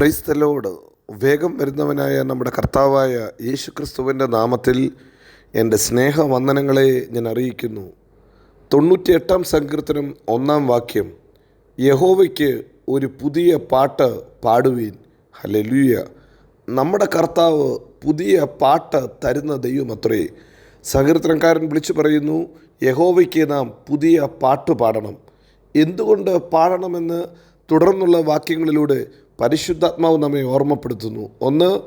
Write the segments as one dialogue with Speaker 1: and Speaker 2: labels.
Speaker 1: Praise the Lord വേഗം വരുന്നവനായ നമ്മുടെ കർത്താവായ യേശു ക്രിസ്തുവിന്റെ നാമത്തിൽ എന്റെ സ്നേഹവന്ദനങ്ങളെ ഞാൻ അറിയിക്കുന്നു. തൊണ്ണൂറ്റിയെട്ടാം സങ്കീർത്തനം ഒന്നാം വാക്യം. യഹോവയ്ക്ക് ഒരു പുതിയ പാട്ട് പാടുവീൻ. ഹല്ലേലൂയ നമ്മുടെ കർത്താവ് പുതിയ പാട്ട് തരുന്ന ദൈവമത്രേ. സങ്കീർത്തനക്കാരൻ വിളിച്ചു പറയുന്നു യഹോവയ്ക്ക് നാം പുതിയ പാട്ട് പാടണം. എന്തുകൊണ്ട് പാടണമെന്ന്? തുടർന്നുള്ള വാക്യങ്ങളിലൂടെ പരിശുദ്ധാത്മാവ് നമ്മെ ഓർമ്മപ്പെടുത്തുന്നു. ഒന്ന്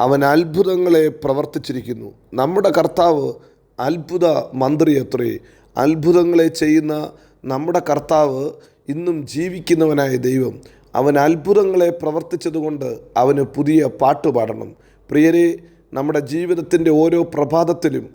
Speaker 1: അവൻ അത്ഭുതങ്ങളെ പ്രവർത്തിച്ചിരിക്കുന്നു. നമ്മുടെ കർത്താവ് അത്ഭുത മന്ത്രി അത്രേ അത്ഭുതങ്ങളെ ചെയ്യുന്ന നമ്മുടെ കർത്താവ് ഇന്നും ജീവിക്കുന്നവനായ ദൈവം. അവൻ അത്ഭുതങ്ങളെ പ്രവർത്തിച്ചതുകൊണ്ട് അവന് പുതിയ പാട്ട് പാടണം. പ്രിയരെ നമ്മുടെ ജീവിതത്തിന്റെ ഓരോ പ്രഭാതത്തിലും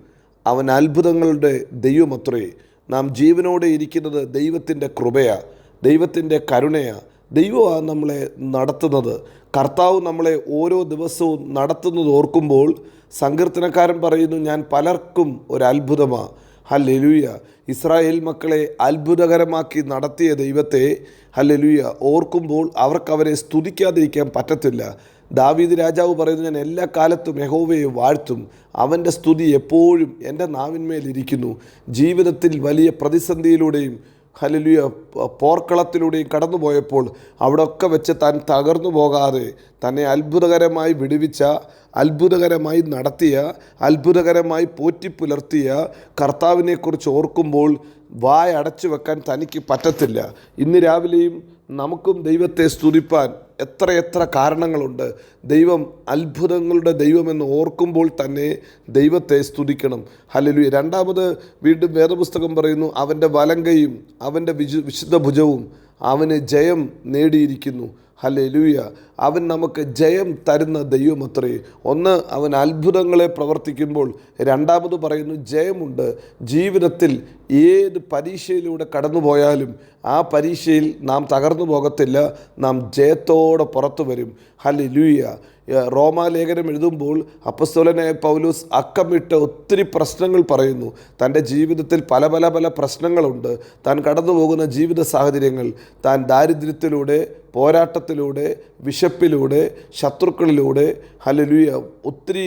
Speaker 1: അവൻ അത്ഭുതങ്ങളുടെ ദൈവമത്രേ. നാം ജീവനോടെ ഇരിക്കുന്നത് ദൈവത്തിന്റെ കൃപയാണ് ദൈവത്തിന്റെ കരുണയാ. ദൈവമാണ് നമ്മളെ നടത്തുന്നത്. കർത്താവ് നമ്മളെ ഓരോ ദിവസവും നടത്തുന്നത് ഓർക്കുമ്പോൾ സങ്കീർത്തനക്കാരൻ പറയുന്നു ഞാൻ പലർക്കും ഒരു അത്ഭുതമാണ് ഹല്ലെലുയ. ഇസ്രായേൽ മക്കളെ അത്ഭുതകരമാക്കി നടത്തിയ ദൈവത്തെ ഹല്ലെലുയ ഓർക്കുമ്പോൾ അവർക്ക് അവരെ സ്തുതിക്കാതിരിക്കാൻ പറ്റത്തില്ല. ദാവീദ് രാജാവ് പറയുന്നു ഞാൻ എല്ലാ കാലത്തും യഹോവയെ വാഴ്ത്തും. അവന്റെ സ്തുതി എപ്പോഴും എന്റെ നാവിന്മേലിരിക്കുന്നു ജീവിതത്തിൽ വലിയ പ്രതിസന്ധിയിലൂടെയും ഹലലുയ പോർക്കളത്തിലൂടെയും കടന്നു പോയപ്പോൾ അവിടെയൊക്കെ വെച്ച് താൻ തകർന്നു പോകാതെ തന്നെ അത്ഭുതകരമായി വിടുവിച്ച അത്ഭുതകരമായി നടത്തിയ അത്ഭുതകരമായി പോറ്റി പുലർത്തിയ കർത്താവിനെക്കുറിച്ച് ഓർക്കുമ്പോൾ വായ അടച്ചു വെക്കാൻ തനിക്ക് പറ്റത്തില്ല. ഇന്ന് രാവിലെയും നമുക്കും ദൈവത്തെ സ്തുതിപ്പാൻ എത്രയെത്ര കാരണങ്ങളുണ്ട്. ദൈവം അത്ഭുതങ്ങളുടെ ദൈവമെന്ന് ഓർക്കുമ്പോൾ തന്നെ ദൈവത്തെ സ്തുതിക്കണം. ഹലലു രണ്ടാമത് വീണ്ടും വേദപുസ്തകം പറയുന്നു അവന്റെ വലങ്കയും അവന്റെ വിശുദ്ധ ഭുജവും അവന് ജയം നേടിയിരിക്കുന്നു. ഹല്ലേലൂയ. അവൻ നമുക്ക് ജയം തരുന്ന ദൈവമത്രേ. ഒന്ന് അവൻ അത്ഭുതങ്ങളെ പ്രവർത്തിക്കുമ്പോൾ. രണ്ടാമത് പറയുന്നു ജയമുണ്ട്. ജീവിതത്തിൽ ഏത് പരീക്ഷയിലൂടെ കടന്നു പോയാലും ആ പരീക്ഷയിൽ നാം തകർന്നു പോകത്തില്ല. നാം ജയത്തോടെ പുറത്തു വരും. ഹല്ലേലൂയ. റോമാലേഖനം എഴുതുമ്പോൾ അപ്പസ്തോലനായ പൗലൂസ് അക്കമിട്ട് ഒത്തിരി പ്രശ്നങ്ങൾ പറയുന്നു. തന്റെ ജീവിതത്തിൽ പല പല പല പ്രശ്നങ്ങളുണ്ട്. താൻ കടന്നു പോകുന്ന ജീവിത സാഹചര്യങ്ങൾ താൻ ദാരിദ്ര്യത്തിലൂടെ പോരാട്ടത്തിലൂടെ വിശപ്പിലൂടെ ശത്രുക്കളിലൂടെ ഹലലുയ ഒത്തിരി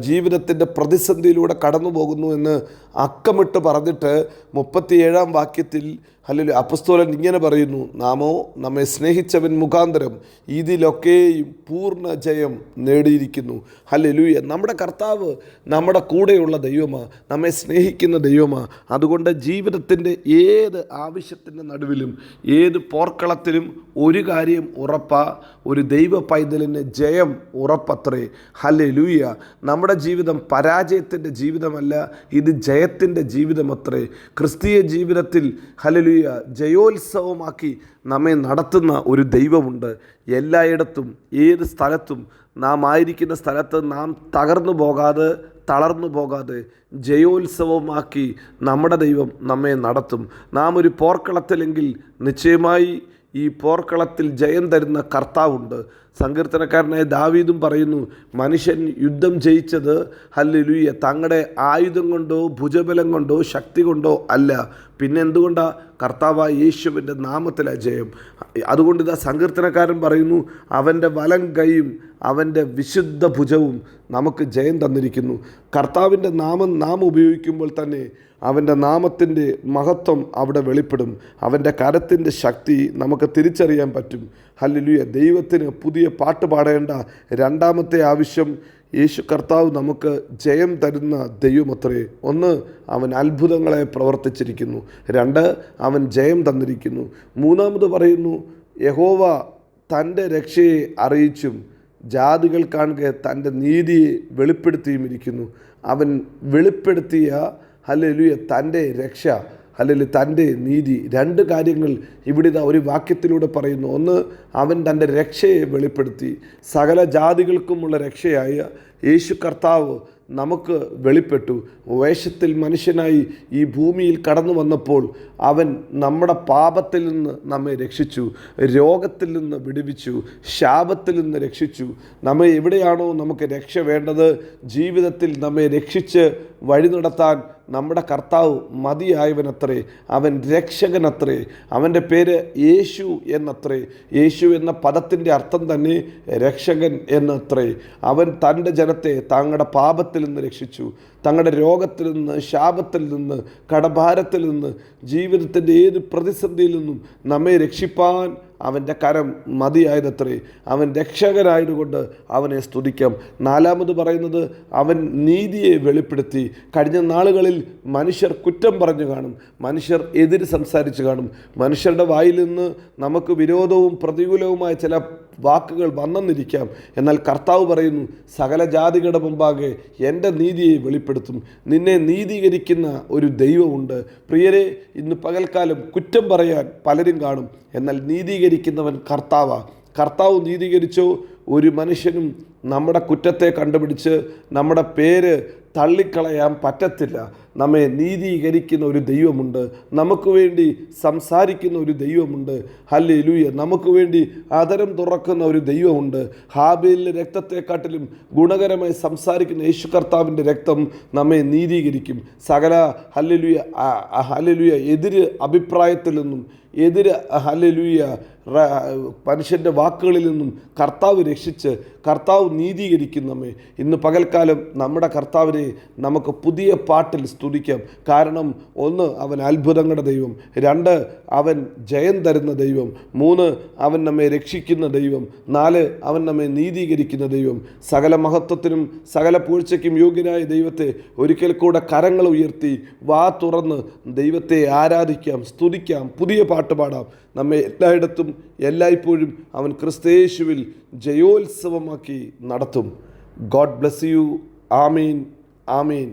Speaker 1: ജീവിതത്തിന്റെ പ്രതിസന്ധിയിലൂടെ കടന്നു പോകുന്നു എന്ന് അക്കമിട്ട് പറഞ്ഞിട്ട് മുപ്പത്തിയേഴാം വാക്യത്തിൽ ഹലലു അപ്പസ്തോലൻ ഇങ്ങനെ പറയുന്നു നാമോ നമ്മെ സ്നേഹിച്ചവൻ മുഖാന്തരം ഇതിലൊക്കെയും പൂർണ ജയം നേടിയിരിക്കുന്നു. ഹലലുയ നമ്മുടെ കർത്താവ് നമ്മുടെ കൂടെയുള്ള ദൈവമാ നമ്മെ സ്നേഹിക്കുന്ന ദൈവമാ. അതുകൊണ്ട് ജീവിതത്തിന്റെ ഏത് ആവശ്യത്തിന്റെ നടുവിലും ഏത് പോർക്കളത്തിലും ഒരു കാര്യം ഉറപ്പാ ഒരു ദൈവ പൈതലിന് ജയം ഉറപ്പത്രേ. ഹല്ലേ ലൂയ നമ്മുടെ ജീവിതം പരാജയത്തിന്റെ ജീവിതമല്ല ഇത് ജയത്തിന്റെ ജീവിതമത്രേ. ക്രിസ്തീയ ജീവിതത്തിൽ ഹലലുയ ജയോത്സവമാക്കി നമ്മെ നടത്തുന്ന ഒരു ദൈവമുണ്ട്. എല്ലായിടത്തും ഏത് സ്ഥലത്തും നാം ആയിരിക്കുന്ന സ്ഥലത്ത് നാം തകർന്നു പോകാതെ തളർന്നു പോകാതെ ജയോത്സവമാക്കി നമ്മുടെ ദൈവം നമ്മെ നടത്തും. നാം ഒരു പോർക്കളത്തിലെങ്കിൽ നിശ്ചയമായി ഈ പോർക്കളത്തിൽ ജയം തരുന്ന കർത്താവുണ്ട്. സങ്കീർത്തനക്കാരനായ ദാവീദും പറയുന്നു മനുഷ്യൻ യുദ്ധം ജയിച്ചത് ഹല്ലേലൂയ തങ്ങളുടെ ആയുധം കൊണ്ടോ ഭുജബലം കൊണ്ടോ ശക്തി കൊണ്ടോ അല്ല. പിന്നെ എന്തുകൊണ്ടാണ് കർത്താവായ യേശുവിന്റെ നാമത്തിലാണ് ജയം? അതുകൊണ്ട് ഇതാ സങ്കീർത്തനക്കാരൻ പറയുന്നു അവന്റെ വലം കൈയും അവന്റെ വിശുദ്ധ ഭുജവും നമുക്ക് ജയം തന്നിരിക്കുന്നു. കർത്താവിന്റെ നാമം നാം ഉപയോഗിക്കുമ്പോൾ തന്നെ അവന്റെ നാമത്തിന്റെ മഹത്വം അവിടെ വെളിപ്പെടും. അവന്റെ കരത്തിന്റെ ശക്തി നമുക്ക് തിരിച്ചറിയാൻ പറ്റും. ഹല്ലുയ ദൈവത്തിന് പുതിയ പാട്ട് പാടേണ്ട രണ്ടാമത്തെ ആവശ്യം യേശു കർത്താവ് നമുക്ക് ജയം തരുന്ന ദൈവമത്രേ. ഒന്ന് അവൻ അത്ഭുതങ്ങളെ പ്രവർത്തിച്ചിരിക്കുന്നു. രണ്ട് അവൻ ജയം തന്നിരിക്കുന്നു. മൂന്നാമത് പറയുന്നു യഹോവ തന്റെ രക്ഷയെ അറിയിച്ചും ജാതികൾ കാണുക തന്റെ നീതിയെ വെളിപ്പെടുത്തിയും ഇരിക്കുന്നു അവൻ വെളിപ്പെടുത്തിയ ഹല്ലേലൂയ തന്റെ രക്ഷ അല്ലെങ്കിൽ തന്റെ നീതി രണ്ട് കാര്യങ്ങൾ ഇവിടെ ഒരു വാക്യത്തിലൂടെ പറയുന്നു. ഒന്ന് അവൻ തന്റെ രക്ഷയെ വെളിപ്പെടുത്തി. സകല ജാതികൾക്കുമുള്ള രക്ഷയായ യേശു കർത്താവ് നമുക്ക് വെളിപ്പെട്ടു. വേഷത്തിൽ മനുഷ്യനായി ഈ ഭൂമിയിൽ കടന്നു വന്നപ്പോൾ അവൻ നമ്മുടെ പാപത്തിൽ നിന്ന് നമ്മെ രക്ഷിച്ചു. രോഗത്തിൽ നിന്ന് വിടുവിച്ചു. ശാപത്തിൽ നിന്ന് രക്ഷിച്ചു. നമ്മെ എവിടെയാണോ നമുക്ക് രക്ഷ വേണ്ടത്? ജീവിതത്തിൽ നമ്മെ രക്ഷിച്ച് വഴി നടത്താൻ നമ്മുടെ കർത്താവ് മതിയായവനത്രേ അവൻ രക്ഷകനത്രേ അവന്റെ പേര് യേശു എന്നത്രേ. യേശു എന്ന പദത്തിന്റെ അർത്ഥം തന്നെ രക്ഷകൻ എന്നത്രേ. അവൻ തന്റെ ജനത്തെ തങ്ങളുടെ പാപത്തിൽ നിന്ന് രക്ഷിച്ചു തങ്ങളുടെ രോഗത്തിൽ നിന്ന് ശാപത്തിൽ നിന്ന് കടഭാരത്തിൽ നിന്ന് ജീവിതത്തിന്റെ ഏത് പ്രതിസന്ധിയിൽ നിന്നും നമ്മെ രക്ഷിപ്പാൻ അവന്റെ കരം മതിയായതത്രേ. അവൻ രക്ഷകനായതുകൊണ്ട് അവനെ സ്തുതിക്കാം. നാലാമത് പറയുന്നത് അവൻ നീതിയെ വെളിപ്പെടുത്തി. കഴിഞ്ഞ നാളുകളിൽ മനുഷ്യർ കുറ്റം പറഞ്ഞു കാണും. മനുഷ്യർ എതിര് സംസാരിച്ച് കാണും. മനുഷ്യരുടെ വായിൽ നിന്ന് നമുക്ക് വിരോധവും പ്രതികൂലവുമായ ചില വാക്കുകൾ വന്നെന്നിരിക്കാം. എന്നാൽ കർത്താവ് പറയുന്നു സകല ജാതികളുടെ മുമ്പാകെ എന്റെ നീതിയെ വെളിപ്പെടുത്തും. നിന്നെ നീതീകരിക്കുന്ന ഒരു ദൈവമുണ്ട്. പ്രിയരെ ഇന്ന് പകൽക്കാലം കുറ്റം പറയാൻ പലരും കാണും. എന്നാൽ നീതീകരിക്കുന്നവൻ കർത്താവാ. കർത്താവ് നീതീകരിച്ചോ. ഒരു മനുഷ്യനും നമ്മുടെ കുറ്റത്തെ കണ്ടുപിടിച്ച് നമ്മുടെ പേര് തള്ളിക്കളയാൻ പറ്റത്തില്ല. നമ്മെ നീതീകരിക്കുന്ന ഒരു ദൈവമുണ്ട്. നമുക്ക് വേണ്ടി സംസാരിക്കുന്ന ഒരു ദൈവമുണ്ട്. ഹല്ലേ ലൂയ നമുക്ക് വേണ്ടി അതരം തുറക്കുന്ന ഒരു ദൈവമുണ്ട്. ഹാബേലിന്റെ രക്തത്തെക്കാട്ടിലും ഗുണകരമായി സംസാരിക്കുന്ന യേശു കർത്താവിന്റെ രക്തം നമ്മെ നീതീകരിക്കും. സകല ഹല്ലലുയ ഹല്ലലുയ എതിര് അഭിപ്രായത്തിൽ നിന്നും എതിര് ഹല്ലലുയ മനുഷ്യന്റെ വാക്കുകളിൽ നിന്നും കർത്താവ് രക്ഷിച്ച് കർത്താവ് നീതീകരിക്കും നമ്മെ. ഇന്ന് പകൽക്കാലം നമ്മുടെ കർത്താവിനെ നമുക്ക് പുതിയ പാട്ടിൽ സ്തുതിക്കാം. കാരണം ഒന്ന് അവൻ അത്ഭുതങ്ങളുടെ ദൈവം. രണ്ട് അവൻ ജയം തരുന്ന ദൈവം. മൂന്ന് അവൻ നമ്മെ രക്ഷിക്കുന്ന ദൈവം. നാല് അവൻ നമ്മെ നീതീകരിക്കുന്ന ദൈവം. സകല മഹത്വത്തിനും സകല പൂഴ്ചയ്ക്കും യോഗ്യനായ ദൈവത്തെ ഒരിക്കൽ കൂടെ കരങ്ങൾ ഉയർത്തി വാ തുറന്ന് ദൈവത്തെ ആരാധിക്കാം സ്തുതിക്കാം. പുതിയ പാട്ട് പാടാം. നമ്മെ എല്ലായിടത്തും എല്ലായ്പ്പോഴും അവൻ ക്രിസ്തേശുവിൽ ജയോത്സവമാക്കി നടത്തും. God bless you. Amin. Amin